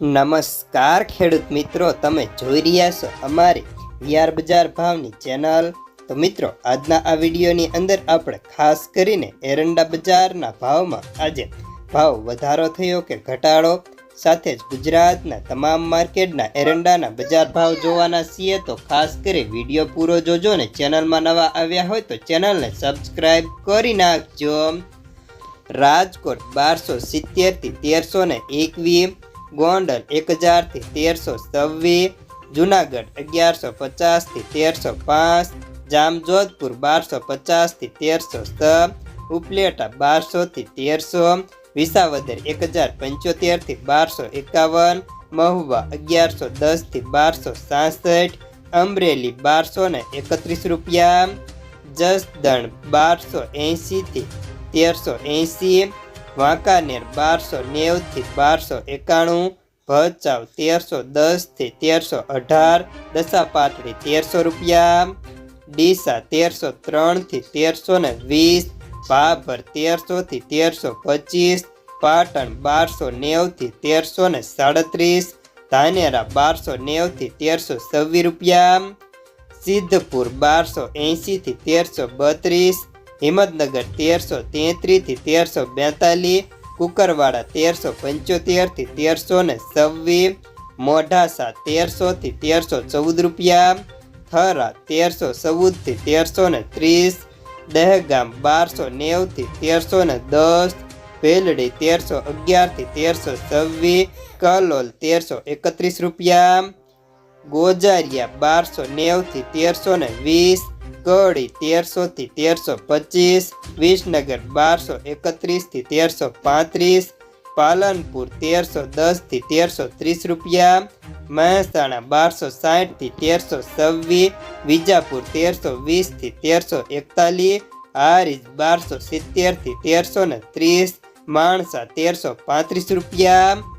નમસ્કાર ખેડૂત મિત્રો, તમે જોઈ રહ્યા છો અમારી વીઆર બજાર ભાવની ચેનલ. તો મિત્રો, આજના આ વિડીયોની અંદર આપણે ખાસ કરીને એરંડા બજારના ભાવમાં આજે ભાવ વધારો થયો કે ઘટાડો? સાથે જ ગુજરાતના તમામ માર્કેટના એરંડાના બજાર ભાવ જોવાના છીએ. તો ખાસ કરી વીડિયો પૂરો જોજો ને ચેનલમાં નવા આવ્યા હોય તો ચેનલને સબસ્ક્રાઈબ કરી નાખજો. રાજકોટ બારસો સિત્તેરથી તેરસો ને એકવીસ. ગોંડલ એક હજારથી તેરસો છવ્વીસ જુનાગઢ અગિયારસો પચાસથી તેરસો પાંચ જામજોધપુર બારસો પચાસથી તેરસો છ ઉપલેટા બારસોથી તેરસો, વિસાવદર એક હજાર પંચોતેરથી બારસો એકાવન મહુવા અગિયારસો દસથી બારસો સાસઠ અમરેલી બારસો ને એકત્રીસ રૂપિયા, જસદણ બારસો એંશીથી તેરસો એંશી વાંકાનેર બારસો નેવથી બારસો એકાણું, ભચાઉ તેરસો દસથી તેરસો અઢાર, દસાપાટડી તેરસો રૂપિયા, ડીસા તેરસો ત્રણથી તેરસો ને વીસ, ભાભર તેરસોથી તેરસો પચીસ, પાટણ બારસો નેવથી તેરસો ને સાડત્રીસ, ધાનેરા બારસો નેવથી તેરસો છવ્વીસ રૂપિયા, સિદ્ધપુર બારસો એંશીથી તેરસો બત્રીસ હિંમતનગર તેરસો તેત્રીસથી તેરસો બેતાલીસ, કુકરવાડા તેરસો પંચોતેરથી તેરસો ને છવ્વીસ, મોઢાસા તેરસોથી તેરસો ચૌદ રૂપિયા, થરા તેરસો ચૌદથી તેરસો ને ત્રીસ, દહેગામ બારસો નેવથી તેરસો ને દસ, ભેલડી તેરસો અગિયારથી તેરસો છવ્વીસ, કલોલ તેરસો એકત્રીસ રૂપિયા, ગોજારિયા બારસો નેવથી તેરસો ને વીસ કડી તેરસોથી તેરસો પચીસ, વિસનગર બારસો એકત્રીસથી તેરસો પાંત્રીસ, પાલનપુર તેરસો દસથી તેરસો ત્રીસ રૂપિયા, મહેસાણા બારસો સાઠથી તેરસો છવ્વીસ, વિજાપુર તેરસો વીસથી તેરસો એકતાલીસ, હારીજ બારસો સિત્તેરથી તેરસો ને ત્રીસ, માણસા તેરસો પાંત્રીસ રૂપિયા